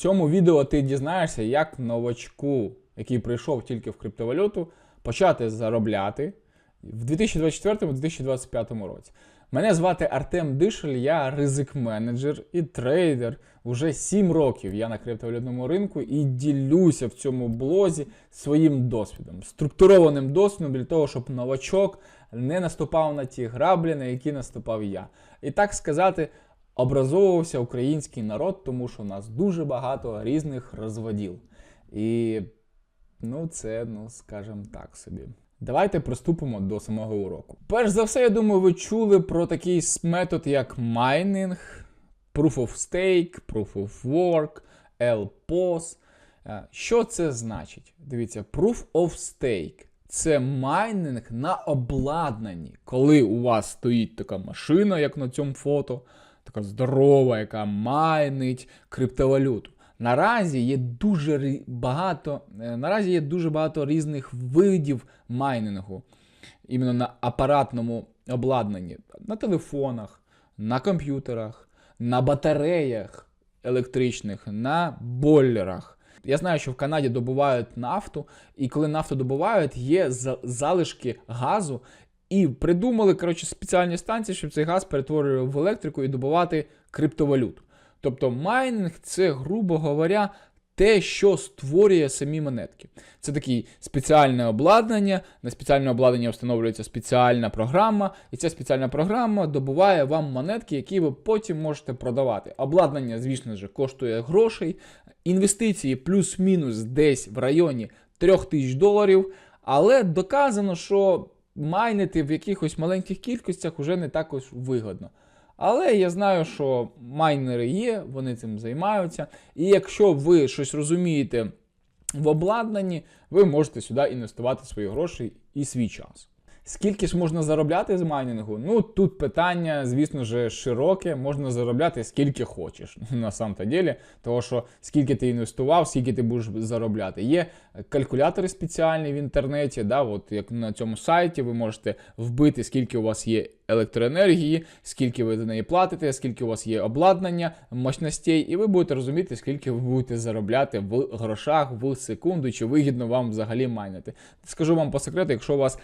цьому відео ти дізнаєшся, як новачку, який прийшов тільки в криптовалюту, почати заробляти в 2024-2025 році. Мене звати Артем Дишель, я ризик-менеджер і трейдер. Уже 7 років я на криптовалютному ринку і ділюся в цьому блозі своїм досвідом, структурованим досвідом для того, щоб новачок не наступав на ті граблі, на які наступав я. І так сказати, образовувався український народ, тому що у нас дуже багато різних розводів. І ну, це, ну, скажімо так собі. Давайте приступимо до самого уроку. Перш за все, я думаю, ви чули про такий метод, як майнинг, Proof of Stake, Proof of Work, LPOS. Е, Що це значить? Дивіться, Proof of Stake це майнинг на обладнанні. Коли у вас стоїть така машина, як на цьому фото, така здорова, яка майнить криптовалюту. Наразі є дуже багато, е, наразі є дуже багато різних видів майнингу, іменно на апаратному обладнанні, на телефонах, на комп'ютерах, на батареях електричних, на бойлерах. Я знаю, що в Канаді добувають нафту, і коли нафту добувають, є залишки газу, і придумали коротше, спеціальні станції, щоб цей газ перетворював в електрику і добувати криптовалюту. Тобто майнинг це, грубо говоря, те, що створює самі монетки. Це таке спеціальне обладнання. На спеціальне обладнання встановлюється спеціальна програма, і ця спеціальна програма добуває вам монетки, які ви потім можете продавати. Обладнання, звісно ж, коштує грошей. Інвестиції плюс-мінус десь в районі 3000 тисяч доларів. Але доказано, що майнити в якихось маленьких кількостях вже не також вигодно. Але я знаю, що майнери є, вони цим займаються. І якщо ви щось розумієте в обладнанні, ви можете сюди інвестувати свої гроші і свій час. Скільки ж можна заробляти з майнінгу? Ну тут питання, звісно ж, широке, можна заробляти скільки хочеш на самом-то ділі, того що скільки ти інвестував, скільки ти будеш заробляти. Є калькулятори спеціальні в інтернеті, да, от як на цьому сайті ви можете вбити, скільки у вас є електроенергії, скільки ви за неї платите, скільки у вас є обладнання, мощностей, і ви будете розуміти, скільки ви будете заробляти в грошах в секунду, чи вигідно вам взагалі майнити. Скажу вам по секрету, якщо у вас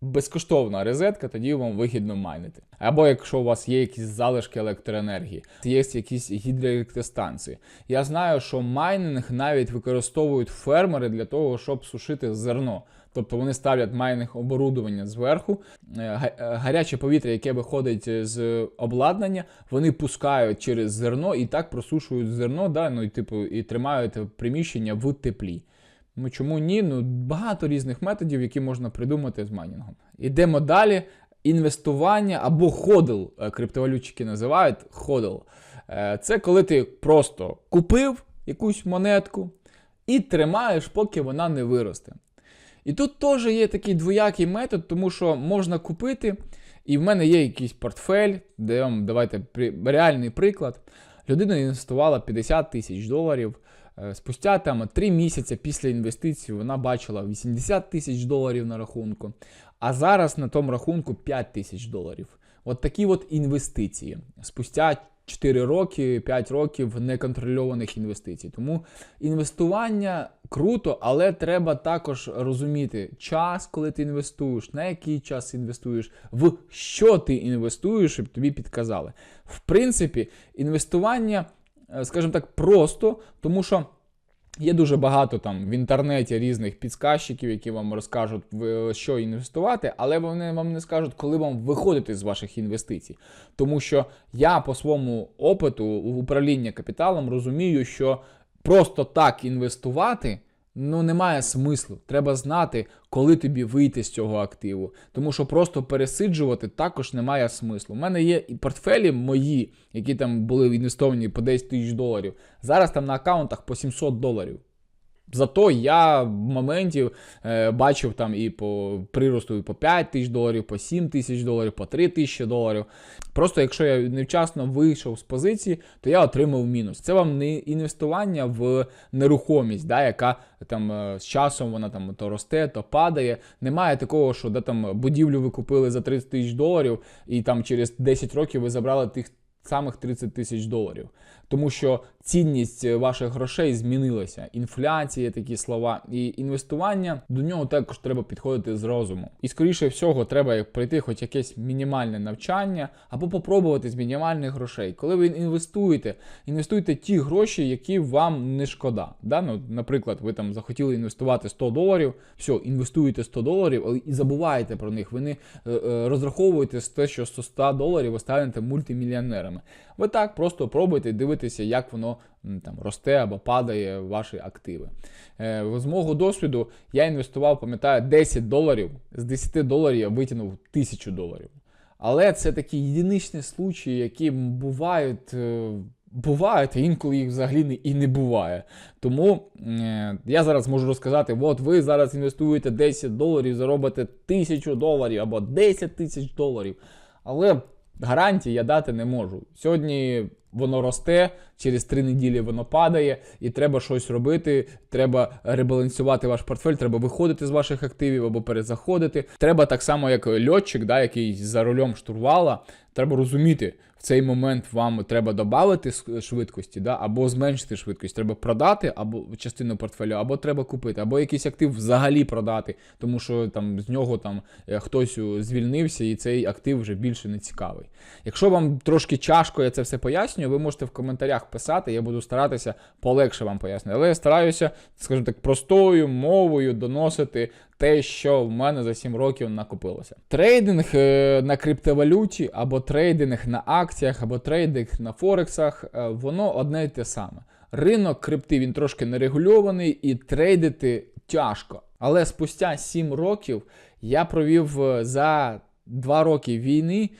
безкоштовна розетка, тоді вам вигідно майнити. Або якщо у вас є якісь залишки електроенергії, є якісь гідроелектростанції. Я знаю, що майнинг навіть використовують фермери для того, щоб сушити зерно. Тобто вони ставлять майнинг оборудування зверху, е, е, гаряче повітря, яке виходить з обладнання, вони пускають через зерно і так просушують зерно, да, ну і типу і тримають приміщення в теплі. Ну чому ні? Ну багато різних методів, які можна придумати з майнінгом. Ідемо далі. Інвестування або ходл, е, криптовалютчики називають ходл. Е, Це коли ти просто купив якусь монетку і тримаєш, поки вона не виросте. І тут теж є такий двоякий метод, тому що можна купити, і в мене є якийсь портфель, де вам давайте реальний приклад. Людина інвестувала 50 тисяч доларів. Е, Спустя там 3 місяці після інвестицій вона бачила 80 тисяч доларів на рахунку, а зараз на тому рахунку 5 тисяч доларів. От такі от інвестиції. Спустя 4 роки, 5 років неконтрольованих інвестицій. Тому інвестування круто, але треба також розуміти час, коли ти інвестуєш, на який час інвестуєш, в що ти інвестуєш, щоб тобі підказали. В принципі, інвестування, скажімо так, просто, тому що. Є дуже багато там в інтернеті різних підсказчиків, які вам розкажуть, в що інвестувати, але вони вам не скажуть, коли вам виходити з ваших інвестицій. Тому що я по своєму опиту в управління капіталом розумію, що просто так інвестувати ну немає смислу. Треба знати, коли тобі вийти з цього активу. Тому що просто пересиджувати також немає смислу. У мене є і портфелі мої, які там були інвестовані по 10 тисяч доларів. Зараз там на аккаунтах по 700 доларів. Зато я в моменті е, бачив там і по приросту і по 5 тисяч доларів, по 7 тисяч доларів, по 3 тисячі доларів. Просто якщо я невчасно вийшов з позиції, то я отримав мінус. Це вам не інвестування в нерухомість, да, яка там е, з часом вона там то росте, то падає. Немає такого, що да, там будівлю ви купили за 30 тисяч доларів, і там через 10 років ви забрали тих самих 30 тисяч доларів. Тому що цінність е, ваших грошей змінилася. Інфляція, такі слова, і інвестування до нього також треба підходити з розуму. І скоріше всього, треба пройти хоч якесь мінімальне навчання або попробувати з мінімальних грошей. Коли ви інвестуєте, інвестуйте ті гроші, які вам не шкода. Да? Ну, наприклад, ви там захотіли інвестувати 100 доларів, все, інвестуєте 100 доларів але і забуваєте про них. Ви не е, е, розраховуєте те, що з 100 доларів ви станете мультимільйонерами. Ви так просто пробуйте дивитися, як воно там росте або падає ваші активи. Е, з мого досвіду я інвестував, пам'ятаю, 10 доларів. З 10 доларів я витягнув 1000 доларів. Але це такі єдиничні случаї, які бувають. е, Бувають, а інколи їх взагалі і не буває. Тому е, я зараз можу розказати: от ви зараз інвестуєте 10 доларів, заробите 1000 доларів або 10 тисяч доларів. Але гарантії я дати не можу. Сьогодні воно росте, через три неділі воно падає, і треба щось робити. Треба ребалансувати ваш портфель, треба виходити з ваших активів або перезаходити. Треба так само, як льотчик, да, який за рулем штурвала. Треба розуміти, в цей момент вам треба додати швидкості, да, або зменшити швидкість. Треба продати або частину портфелю, або треба купити, або якийсь актив взагалі продати, тому що там з нього там е, хтось звільнився, і цей актив вже більше не цікавий. Якщо вам трошки тяжко я це все пояснюю, ви можете в коментарях писати, я буду старатися полегше вам пояснити. Але я стараюся, скажімо так, простою мовою доносити те, що в мене за 7 років накопилося. Трейдинг е, на криптовалюті, або трейдинг на акціях, або трейдинг на Форексах, е, воно одне і те саме. Ринок крипти він трошки нерегульований і трейдити тяжко. Але спустя 7 років я провів е, за 2 роки війни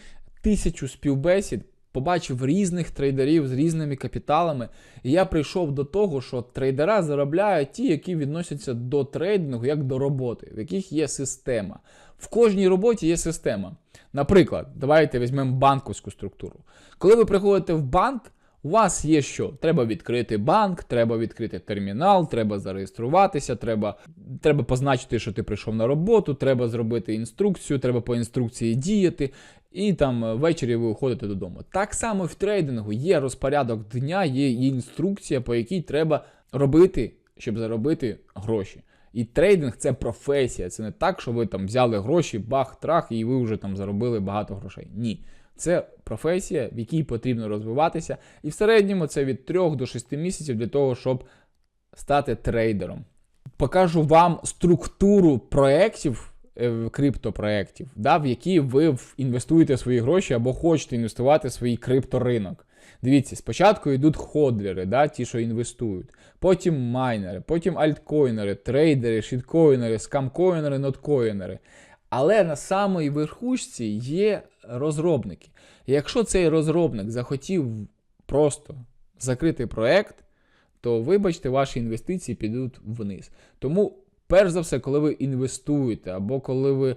тисячу співбесід побачив різних трейдерів з різними капіталами. І я прийшов до того, що трейдера заробляють ті, які відносяться до трейдингу як до роботи, в яких є система. В кожній роботі є система. Наприклад, давайте візьмемо банковську структуру. Коли ви приходите в банк, у вас є що? Треба відкрити банк, треба відкрити термінал, треба зареєструватися, треба треба позначити, що ти прийшов на роботу, треба зробити інструкцію, треба по інструкції діяти, і там ввечері ви уходите додому. Так само в трейдингу є розпорядок дня, є інструкція, по якій треба робити, щоб заробити гроші. І трейдинг це професія. Це не так, що ви там взяли гроші, бах-трах, і ви вже там заробили багато грошей. Ні. Це професія, в якій потрібно розвиватися. І в середньому це від 3 до 6 місяців для того, щоб стати трейдером. Покажу вам структуру проєктів, е, криптопроєктів, да, в які ви інвестуєте свої гроші або хочете інвестувати в свій крипторинок. Дивіться, спочатку йдуть ходлери, да, ті, що інвестують, потім майнери, потім альткоїнери, трейдери, шіткоїнери, скамкоїнери, ноткоїнери. Але на самій верхушці є розробники. Якщо цей розробник захотів просто закрити проект, то вибачте, ваші інвестиції підуть вниз. Тому, перш за все, коли ви інвестуєте, або коли ви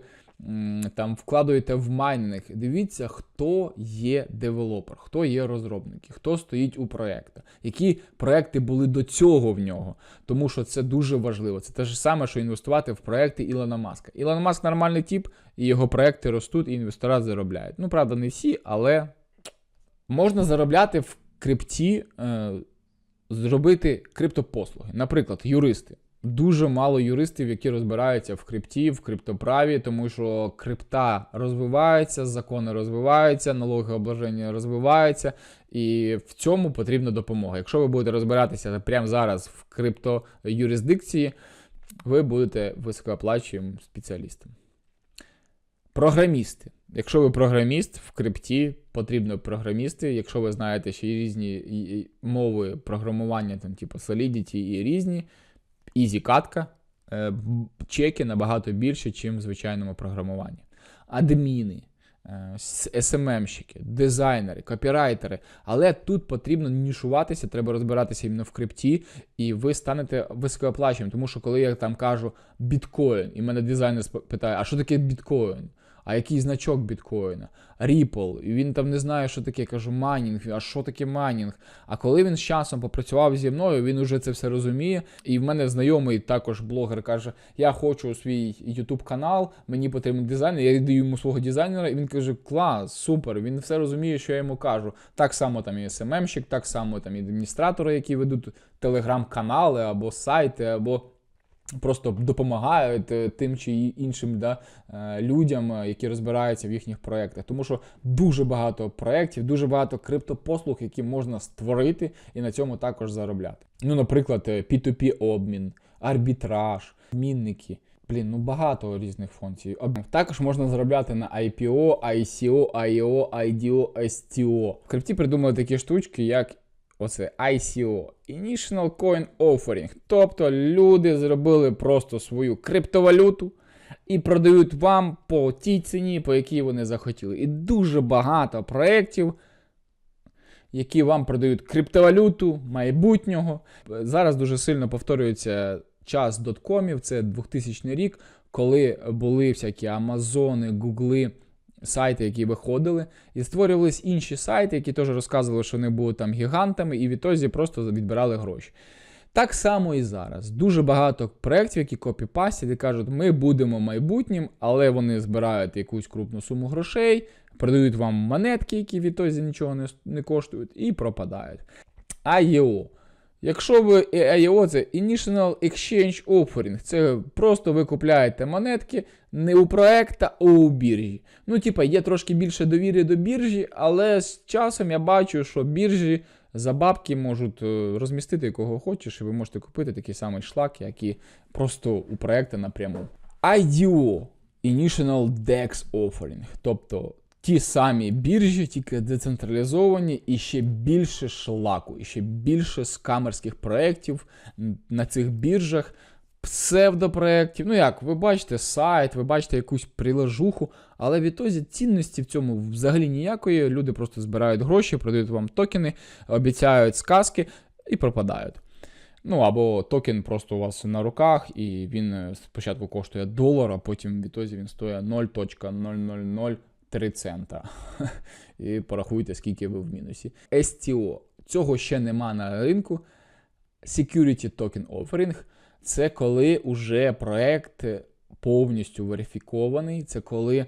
там вкладуєте в майнинг, дивіться, хто є девелопер, хто є розробники, хто стоїть у проєктах, які проекти були до цього в нього. Тому що це дуже важливо. Це те ж саме, що інвестувати в проекти Ілона Маска. Ілон Маск нормальний тип, і його проекти ростуть, і інвестора заробляють. Ну, правда, не всі, але можна заробляти в крипті, е, зробити криптопослуги. Наприклад, юристи. Дуже мало юристів, які розбираються в крипті, в криптоправі, тому що крипта розвивається, закони розвиваються, налоги обложення розвиваються, і в цьому потрібна допомога. Якщо ви будете розбиратися прямо зараз в криптоюрисдикції, ви будете високооплачуємим спеціалістом. Програмісти. Якщо ви програміст в крипті, потрібно програмісти. Якщо ви знаєте ще різні мови програмування, там, типу Solidity і різні. Ізі катка, е, чеки набагато більше, ніж в звичайному програмуванні. Адміни, е, СММщики, дизайнери, копірайтери. Але тут потрібно нішуватися, треба розбиратися іменно в крипті, і ви станете високооплаченим. Тому що коли я там кажу біткоін, і мене дизайнер питає, а що таке біткоін? А який значок біткоїна? Ripple. І він там не знає, що таке. Кажу, майнінг. А що таке майнінг? А коли він з часом попрацював зі мною, він уже це все розуміє. І в мене знайомий також блогер каже: Я хочу свій YouTube канал, мені потрібен дизайнер. Я даю йому свого дизайнера, і він каже: Клас, супер! Він все розуміє, що я йому кажу. Так само там і СММщик, так само там і адміністратори, які ведуть телеграм-канали або сайти, або. Просто допомагають е, тим чи іншим да, е, людям, е, які розбираються в їхніх проєктах. Тому що дуже багато проєктів, дуже багато криптопослуг, які можна створити і на цьому також заробляти. Ну, наприклад, P2P обмін, арбітраж, мінники. Блін, ну багато різних функцій. Також можна заробляти на IPO, ICO, IO, IDO, STO. В крипті придумали такі штучки, як Оце ICO Initial Coin Offering. Тобто люди зробили просто свою криптовалюту і продають вам по тій ціні, по якій вони захотіли. І дуже багато проєктів, які вам продають криптовалюту майбутнього. Зараз дуже сильно повторюється час доткомів, це 2000 рік, коли були всякі Амазони, Гугли сайти, які виходили, і створювались інші сайти, які теж розказували, що вони були там гігантами, і відтоді просто відбирали гроші. Так само і зараз. Дуже багато проєктів, які копіпастять і кажуть, ми будемо майбутнім, але вони збирають якусь крупну суму грошей, продають вам монетки, які відтоді нічого не, не коштують, і пропадають. IEO. Якщо ви IEO, це Initial Exchange Offering, це просто ви купляєте монетки не у проекта, а у біржі. Ну, типа, є трошки більше довіри до біржі, але з часом я бачу, що біржі за бабки можуть е, розмістити кого хочеш, і ви можете купити такий самий шлак, як і просто у проекта напряму. IDO Initial DEX Offering. Тобто ті самі біржі, тільки децентралізовані, і ще більше шлаку, і ще більше скамерських проєктів на цих біржах, псевдопроєктів. Ну як, ви бачите сайт, ви бачите якусь прилажуху, але відтоді цінності в цьому взагалі ніякої. Люди просто збирають гроші, продають вам токени, обіцяють сказки і пропадають. Ну, або токен просто у вас на руках, і він е, спочатку коштує долар, а потім відтоді він стоїть 0.000 3 цента. І порахуйте, скільки ви в мінусі. STO. Цього ще нема на ринку. Security Token Offering це коли уже проект повністю верифікований, це коли е,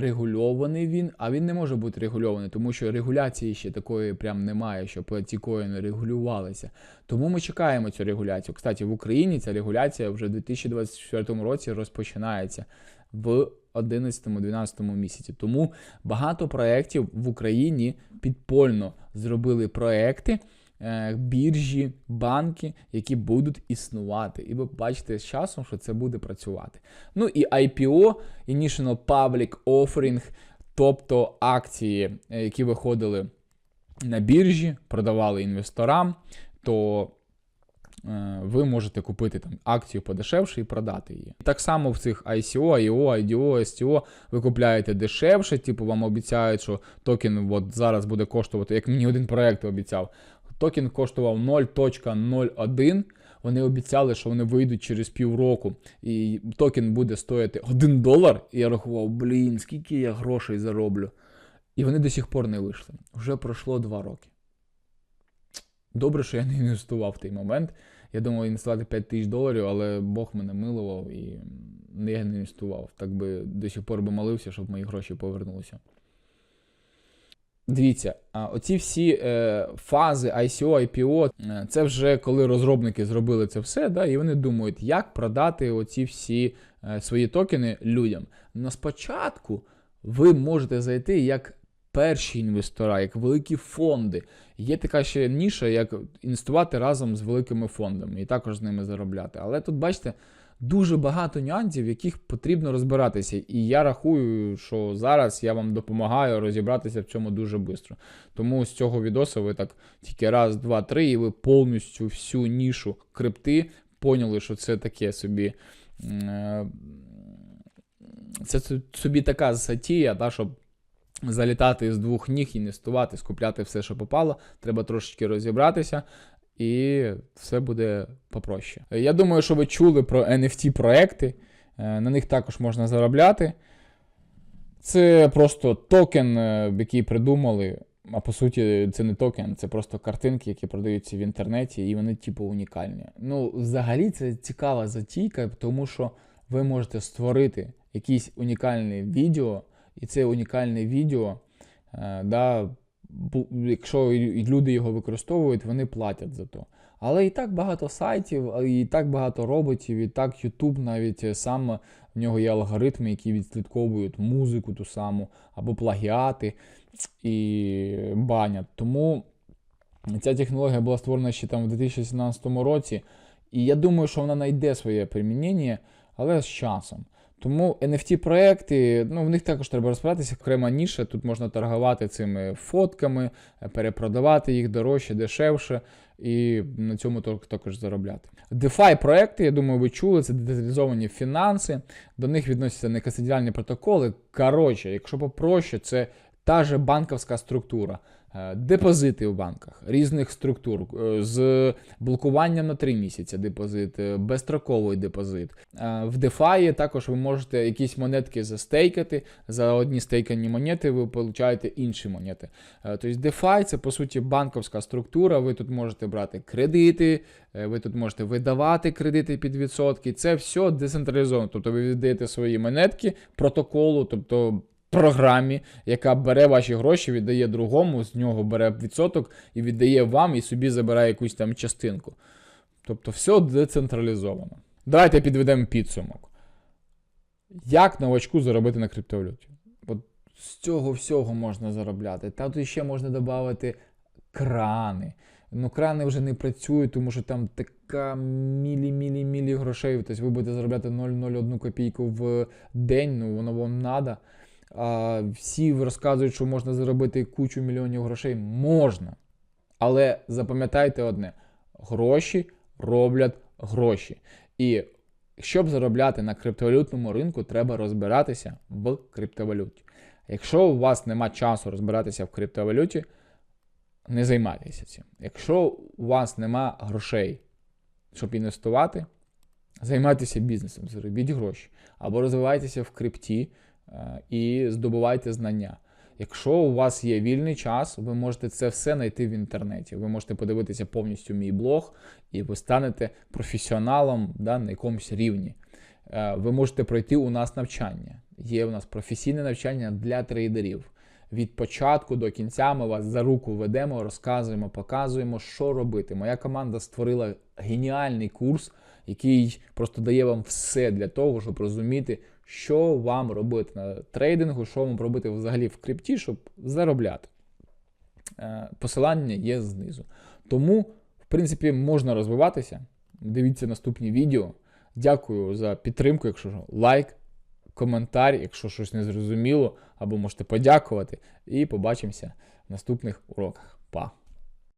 регульований він, а він не може бути регульований, тому що регуляції ще такої прям немає, щоб ці коїни регулювалися. Тому ми чекаємо цю регуляцію. Кстати, в Україні ця регуляція вже в 2024 році розпочинається в 11-12 місяці. Тому багато проєктів в Україні підпольно зробили проекти. Е, біржі, банки, які будуть існувати. І ви бачите з часом, що це буде працювати. Ну і IPO, Initial Public Offering, тобто акції, е, які виходили на біржі, продавали інвесторам, то ви можете купити там акцію подешевше і продати її. Так само в цих ICO, IO, IDO, STO ви купляєте дешевше, типу вам обіцяють, що токен от зараз буде коштувати, як мені один проект обіцяв. Токен коштував 0.01. Вони обіцяли, що вони вийдуть через півроку, і токен буде стоїти 1 долар. І я рахував, блін, скільки я грошей зароблю. І вони до сих пор не вийшли. Вже пройшло 2 роки. Добре, що я не інвестував в той момент. Я думав інвестувати 5 тисяч доларів, але Бог мене милував і я не інвестував. Так би до сих пор би молився, щоб мої гроші повернулися. Дивіться, оці всі е, фази ICO, IPO, е, це вже коли розробники зробили це все, да, і вони думають, як продати оці всі е, свої токени людям. Но спочатку ви можете зайти як перші інвестора, як великі фонди. Є така ще ніша, як інвестувати разом з великими фондами і також з ними заробляти. Але тут, бачите, дуже багато нюансів, яких потрібно розбиратися. І я рахую, що зараз я вам допомагаю розібратися в цьому дуже швидко. Тому з цього відосу ви так тільки раз, два, три, і ви повністю всю нішу крипти поняли, що це таке собі. Е, це собі така затія, та, щоб залітати з двох ніг, інвестувати, скупляти все, що попало. Треба трошечки розібратися, і все буде попроще. Я думаю, що ви чули про NFT проекти. Е, на них також можна заробляти. Це просто токен, е, який придумали. А по суті, це не токен, це просто картинки, які продаються в інтернеті, і вони, типу, унікальні. Ну, взагалі, це цікава затійка, тому що ви можете створити якесь унікальне відео, і це унікальне відео, е, да, якщо люди його використовують, вони платять за то. Але і так багато сайтів, і так багато роботів, і так YouTube навіть е, сам в нього є алгоритми, які відслідковують музику ту саму або плагіати і банять. Тому ця технологія була створена ще там в 2017 році, і я думаю, що вона знайде своє примінення, але з часом. Тому NFT-проекти, ну в них також треба розбиратися, окрема ніша. Тут можна торгувати цими фотками, е, перепродавати їх дорожче, дешевше, і на цьому також заробляти. DeFi проекти, я думаю, ви чули, це децентралізовані фінанси. До них відносяться некастодіальні протоколи. Коротше, якщо попроще, це та же банківська структура. Е, Депозити в банках різних структур е, з блокуванням на 3 місяці депозит, е, безстроковий депозит. В DeFi також ви можете якісь монетки застейкати. За одні стейкані монети ви получаєте інші монети. Тобто DeFi це по суті банківська структура. Ви тут можете брати кредити, ви тут можете видавати кредити під відсотки. Це все децентралізовано. Тобто ви віддаєте свої монетки протоколу, тобто програмі, яка бере ваші гроші, віддає другому, з нього бере відсоток і віддає вам, і собі забирає якусь там частинку. Тобто все децентралізовано. Давайте підведемо підсумок. Як новачку заробити на криптовалюті? От з цього всього можна заробляти. Та тут ще можна додати крани. Ну, крани вже не працюють, тому що там така мілі-мілі-мілі грошей. Тобто ви будете заробляти 0,01 копійку в день, ну воно вам надо. А, всі розказують, що можна заробити кучу мільйонів грошей. Можна. Але запам'ятайте одне: гроші роблять гроші. І щоб заробляти на криптовалютному ринку, треба розбиратися в криптовалюті. Якщо у вас нема часу розбиратися в криптовалюті, не займайтеся цим. Якщо у вас нема грошей, щоб інвестувати, займайтеся бізнесом, заробіть гроші. Або розвивайтеся в крипті і здобувайте знання. Якщо у вас є вільний час, ви можете це все знайти в інтернеті. Ви можете подивитися повністю мій блог, і ви станете професіоналом да, на якомусь рівні. Е, Ви можете пройти у нас навчання. Є у нас професійне навчання для трейдерів. Від початку до кінця ми вас за руку ведемо, розказуємо, показуємо, що робити. Моя команда створила геніальний курс, який просто дає вам все для того, щоб розуміти, що вам робити на трейдингу, що вам робити взагалі в крипті, щоб заробляти. Е, Посилання є знизу. Тому, в принципі, можна розвиватися. Дивіться наступні відео. Дякую за підтримку, якщо що, лайк, коментар, якщо щось не зрозуміло, або можете подякувати. І побачимося в наступних уроках. Па!